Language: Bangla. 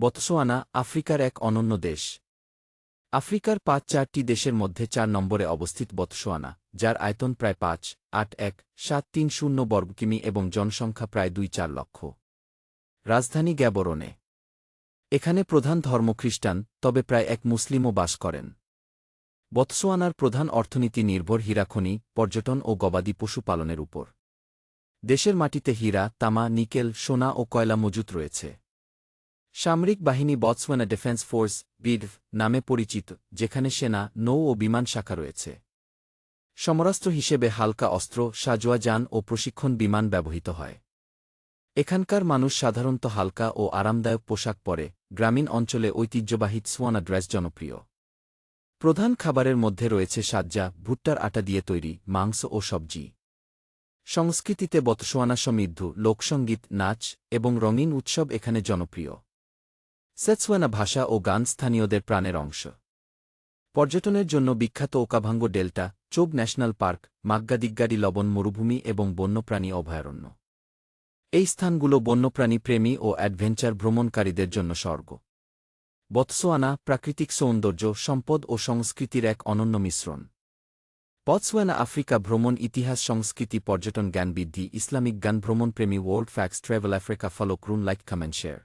বতসোয়ানা আফ্রিকার এক অনন্য দেশ। আফ্রিকার পাঁচ চারটি দেশের মধ্যে চার নম্বরে অবস্থিত বতসোয়ানা, যার আয়তন প্রায় পাঁচ, আট, এক, সাত, তিন, শূন্য বর্গকিমি এবং জনসংখ্যা প্রায় দুই, চার লক্ষ। রাজধানী গ্যাবরনে। এখানে প্রধান ধর্ম খ্রিস্টান তবে প্রায় এক মুসলিমও বাস করেন। বতসোয়ানার প্রধান অর্থনীতি নির্ভর হীরাখনি পর্যটন ও গবাদি পশুপালনের উপর। দেশের মাটিতে হীরা, তামা, নিকেল, সোনা ও কয়লা মজুত রয়েছে। সামরিক বাহিনী বটসওয়ানা ডিফেন্স ফোর্স বিডভ নামে পরিচিত, যেখানে সেনা, নৌ ও বিমান শাখা রয়েছে। সমরাস্ত্র হিসেবে হালকা অস্ত্র সাজোয়া যান ও প্রশিক্ষণ বিমান ব্যবহৃত হয়। এখানকার মানুষ সাধারণত হালকা ও আরামদায়ক পোশাক পরে, গ্রামীণ অঞ্চলে ঐতিহ্যবাহী সোয়ানা ড্রেস জনপ্রিয়। প্রধান খাবারের মধ্যে রয়েছে সাজ্জা, ভুট্টার আটা দিয়ে তৈরি, মাংস ও সবজি। সংস্কৃতিতে বতসোয়ানা সমৃদ্ধ লোকসঙ্গীত নাচ এবং রঙিন উৎসব এখানে জনপ্রিয়। সেটসওয়ানা ভাষা ও গান স্থানীয়দের প্রাণের অংশ। পর্যটনের জন্য বিখ্যাত Okavango Delta Chobe National Park Makgadikgadi লবণ মরুভূমি এবং বন্যপ্রাণী অভয়ারণ্য। এই স্থানগুলো বন্যপ্রাণী প্রেমী ও অ্যাডভেঞ্চার ভ্রমণকারীদের জন্য স্বর্গ। বৎসোয়ানা প্রাকৃতিক সৌন্দর্য, সম্পদ ও সংস্কৃতির এক অনন্য মিশ্রণ। বতসোয়ানা আফ্রিকা ভ্রমণ ইতিহাস, সংস্কৃতি, পর্যটন জ্ঞান বৃদ্ধি, ইসলামিক গান ভ্রমণপ্রেমী, world facts travel Africa follow ক্রুন like comment share.